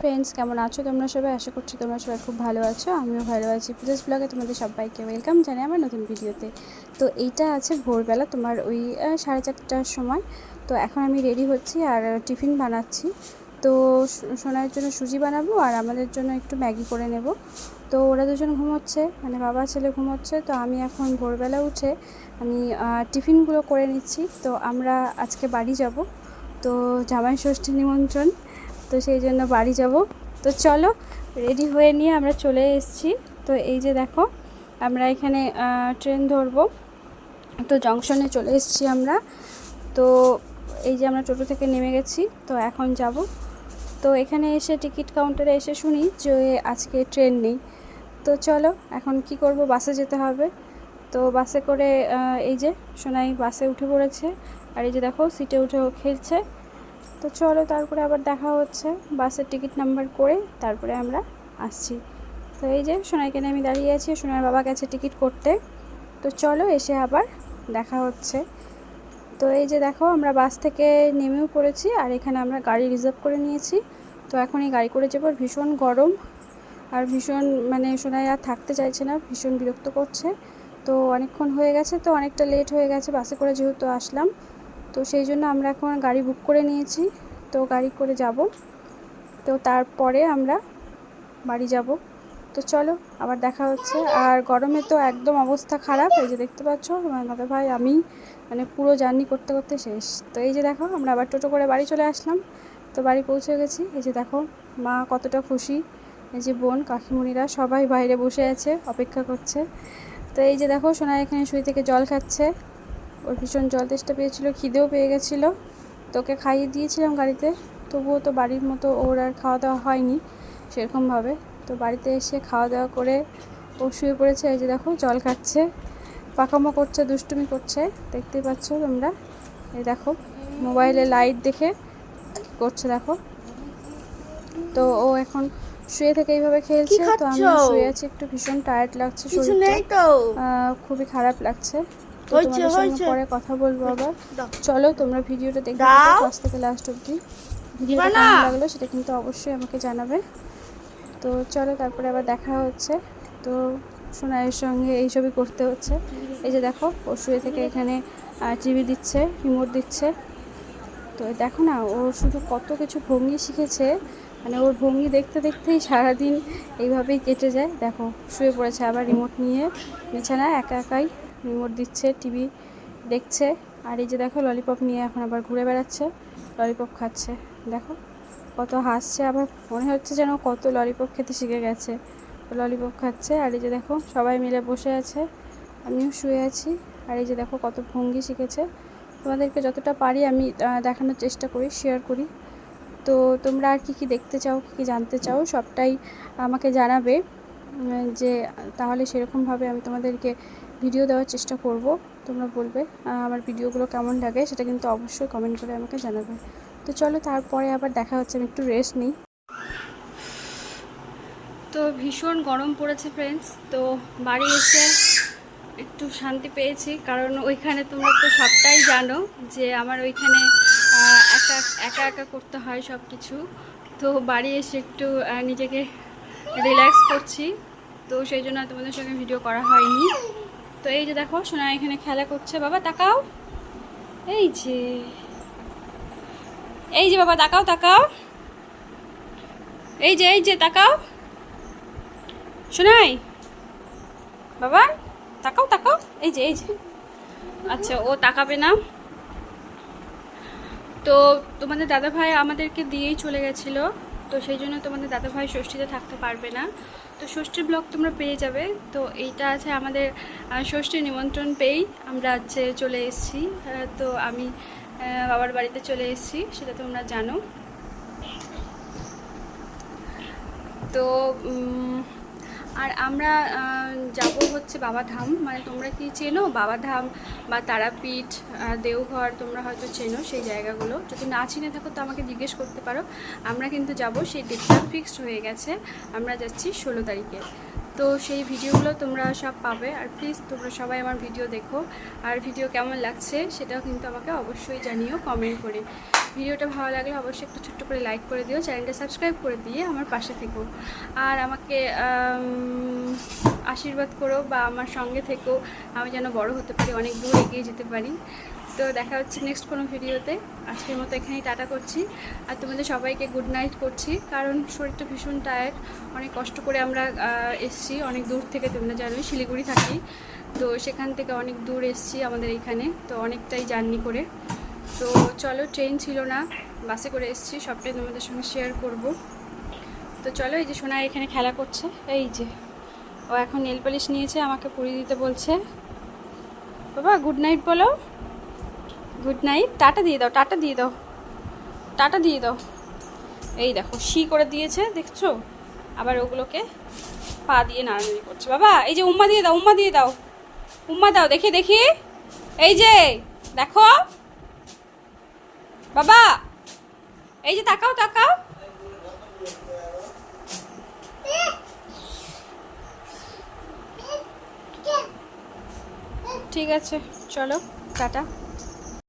Friends কেমন আছো তোমরা সবাই? আশা করছি তোমরা সবাই খুব ভালো আছো। আমিও ভালো আছি। পুজোস ব্লগে তোমাদের সবাইকে ওয়েলকাম জানাই আমার নতুন ভিডিওতে তো এইটা আছে ভোরবেলা তোমার ওই সাড়ে চারটার সময়। তো এখন আমি রেডি হচ্ছি আর টিফিন বানাচ্ছি। তো সোনার জন্য সুজি বানাবো আর আমাদের জন্য একটু ম্যাগি করে নেব। তো ওরা দুজন ঘুমোচ্ছে মানে বাবা ছেলে ঘুমোচ্ছে। তো আমি এখন ভোরবেলা উঠে আমি টিফিনগুলো করে নিচ্ছি। তো আমরা আজকে বাড়ি যাব। তো জামাই ষষ্ঠী নিমন্ত্রণ। তো সেই জন্য বাড়ি যাব। তো চলো রেডি হয়ে নিয়ে আমরা চলে এসেছি। তো এই যে দেখো, আমরা এখানে ট্রেন ধরবো। তো জংশনে চলে এসেছি আমরা। তো এই যে আমরা টোটো থেকে নেমে গেছি, তো এখন যাব। তো এখানে এসে টিকিট কাউন্টারে এসে শুনি যে আজকে ট্রেন নেই। তো চলো, এখন কি করব? বাসে যেতে হবে। তো বাসে করে এই যে সোনাই বাসে উঠে পড়েছে। আর এই যে দেখো সিটে উঠে খেলছে। তো চলো তারপরে আবার দেখা হচ্ছে বাসের টিকিট নাম্বার করে তারপরে আমরা আসছি। তো এই যে সোনাইকে নিয়ে আমি দাঁড়িয়ে আছি সোনার বাবা গেছে টিকিট করতে। তো চলো এসে আবার দেখা হচ্ছে। তো এই যে দেখো আমরা বাস থেকে নেমেও পড়েছি আর এখানে আমরা গাড়ি রিজার্ভ করে নিয়েছি। তো এখন এই গাড়ি করে যাব, ভীষণ গরম আর ভীষণ মানে সোনাই আর থাকতে চাইছে না, ভীষণ বিরক্ত করছে। তো অনেকক্ষণ হয়ে গেছে, তো অনেকটা লেট হয়ে গেছে বাসে করে যেহেতু আসলাম। তো সেই জন্য আমরা এখন গাড়ি বুক করে নিয়েছি। তো গাড়ি করে যাব। তো তারপরে আমরা বাড়ি যাব। তো চলো, আবার দেখা হচ্ছে। আর গরমে তো একদম অবস্থা খারাপ। এই যে দেখতে পাচ্ছ, আমার ভাই, আমি মানে পুরো জার্নি করতে করতে শেষ। তো এই যে দেখো, আমরা আবার টোটো করে বাড়ি চলে আসলাম। তো বাড়ি পৌঁছে গেছি। এই যে দেখো, মা কতটা খুশি। এই যে বোন কাকিমুনিরা সবাই বাইরে বসে আছে, অপেক্ষা করছে। তো এই যে দেখো, সোনা এখানে শুয়ে থেকে জল খাচ্ছে। ওর ভীষণ জল তেষ্টা পেয়েছিল খিদেও পেয়ে গেছিল। তোকে খাইয়ে দিয়েছিলাম গাড়িতে তবুও তো বাড়ির মতো ওর আর খাওয়া দাওয়া হয়নি সেরকমভাবে। তো বাড়িতে এসে খাওয়া দাওয়া করে ও শুয়ে পড়েছে এই যে দেখো জল খাচ্ছে। পাকামো করছে দুষ্টুমি করছে দেখতেই পাচ্ছ তোমরা? এই দেখো মোবাইলে লাইট দেখে করছে দেখো। তো ও এখন শুয়ে থেকে এইভাবে খেলছে তো আমি শুয়ে আছি একটু ভীষণ টায়ার্ড লাগছে শরীরটা। তো। খুবই খারাপ লাগছে। তো তোমাদের সঙ্গে। পরে কথা বলব আবার। চলো তোমরা ভিডিওটা দেখে। ফার্স্ট থেকে লাস্ট অবধি। ভিডিওটা কেমন লাগল সেটা কিন্তু অবশ্যই আমাকে জানাবে। তো চলো তারপরে আবার দেখা হচ্ছে। তো সোনাইয়ের সঙ্গে এইসবই করতে হচ্ছে। এই যে দেখো ও শুয়ে থেকে এখানে টিভি দিচ্ছে রিমোট দিচ্ছে। তো দেখো না ও শুধু কত কিছু ভঙ্গি শিখেছে। মানে ওর ভঙ্গি দেখতে দেখতেই সারাদিন এইভাবেই কেটে যায়। দেখো শুয়ে পড়েছে আবার রিমোট নিয়ে। বিছানায় একা একাই রিমোট দিচ্ছে, টিভি দেখছে। আর এই যে দেখো ললিপপ নিয়ে এখন আবার ঘুরে বেড়াচ্ছে ললিপপ খাচ্ছে। দেখো কত হাসছে আবার মনে হচ্ছে যেন কত ললিপপ খেতে শিখে গেছে। ললিপপ খাচ্ছে, আর এই যে দেখো, সবাই মিলে বসে আছে, আমিও শুয়ে আছি। আর এই যে দেখো, কত ভঙ্গি শিখেছে। তোমাদেরকে যতটা পারি আমি দেখানোর চেষ্টা করি শেয়ার করি। তো তোমরা আর কি কি দেখতে চাও, কী কী জানতে চাও, সবটাই আমাকে জানাবে। যে তাহলে সেরকমভাবে আমি তোমাদেরকে ভিডিও দেওয়ার চেষ্টা করব, তোমরা বলবে আমার ভিডিওগুলো কেমন লাগে সেটা কিন্তু অবশ্যই কমেন্ট করে আমাকে জানাবে। তো চলো তারপরে আবার দেখা হচ্ছে, আমি একটু রেস্ট নিই। তো ভীষণ গরম পড়েছে ফ্রেন্ডস তো বাড়ি এসে একটু শান্তি পেয়েছি, কারণ ওইখানে তোমরা তো সবটাই জানো যে আমার ওইখানে একা একা একা করতে হয় সব কিছু তো বাড়ি এসে একটু নিজেকে রিল্যাক্স করছি, তো সেই জন্য তোমাদের সঙ্গে ভিডিও করা হয়নি। তো এই যে দেখো, সোনা এখানে খেলা করছে। বাবা, তাকাও। এই যে। এই যে বাবা, তাকাও তাকাও। এই যে এই যে, তাকাও। শোনাই বাবা, তাকাও তাকাও। এই যে এই যে। আচ্ছা ও তাকাবে না। তো তোমাদের দাদাভাই আমাদেরকে দিয়েই চলে গেছিল। তো সেই জন্য তোমাদের দাদাভাই ষষ্ঠীতে থাকতে পারবে না। তো ষষ্ঠীর ব্লগ তোমরা পেয়ে যাবে। তো এইটা আছে আমাদের ষষ্ঠীর নিমন্ত্রণ পেয়েই আমরা হচ্ছে চলে এসেছি। তো আমি বাবার বাড়িতে চলে এসেছি, সেটা তোমরা জানো। তো আর আমরা যাব হচ্ছে বাবাধাম মানে তোমরা কি চেনো? বাবাধাম বা তারাপীঠ দেওঘর তোমরা হয়তো চেনো সেই জায়গাগুলো। যদি না চিনে থাকো, তো আমাকে জিজ্ঞেস করতে পারো। আমরা কিন্তু যাব, সেই ডেটটা ফিক্সড হয়ে গেছে। আমরা যাচ্ছি ষোলো তারিখে। তো সেই ভিডিওগুলো তোমরা সব পাবে। আর প্লিজ তোমরা সবাই আমার ভিডিও দেখো। আর ভিডিও কেমন লাগছে, সেটাও কিন্তু আমাকে অবশ্যই জানিও কমেন্ট করে। ভিডিওটা ভালো লাগলে অবশ্যই একটু ছোট্ট করে লাইক করে দিও চ্যানেলটা সাবস্ক্রাইব করে দিয়ে আমার পাশে থেকো। আর আমাকে আম, আশীর্বাদ করো বা আমার সঙ্গে থেকো আমি যেন বড় হতে পারি অনেক দূর এগিয়ে যেতে পারি। তো দেখা হচ্ছে নেক্সট কোনো ভিডিওতে। আজকের মতো এখানেই টাটা করছি। আর তোমাদের সবাইকে গুড নাইট করছি কারণ শরীরটা ভীষণ টায়ার্ড অনেক কষ্ট করে আমরা এসছি অনেক দূর থেকে তোমরা জানোই শিলিগুড়ি থাকি। তো সেখান থেকে অনেক দূর এসছি আমাদের এখানে তো অনেকটাই জার্নি করে। তো চলো ট্রেন ছিল না। বাসে করে এসছি, সবটাই তোমাদের সঙ্গে শেয়ার করব। তো চলো, এই যে সোনা এখানে খেলা করছে। এই যে, ও এখন নেল পালিশ নিয়েছে, আমাকে পুড়িয়ে দিতে বলছে। বাবা গুড নাইট বলো। গুড নাইট টাটা দিয়ে দাও, টাটা দিয়ে দাও। টাটা দিয়ে দাও। এই দেখো, শি করে দিয়েছে, দেখছ? আবার ওগুলোকে পা দিয়ে নাড়ানাড়ি করছে। বাবা, এই যে উম্মা দিয়ে দাও, উম্মা দিয়ে দাও। উম্মা দাও, দেখি দেখি। এই যে, দেখো। বাবা এই যে তাকাও তাকাও। ঠিক আছে চলো টাটা।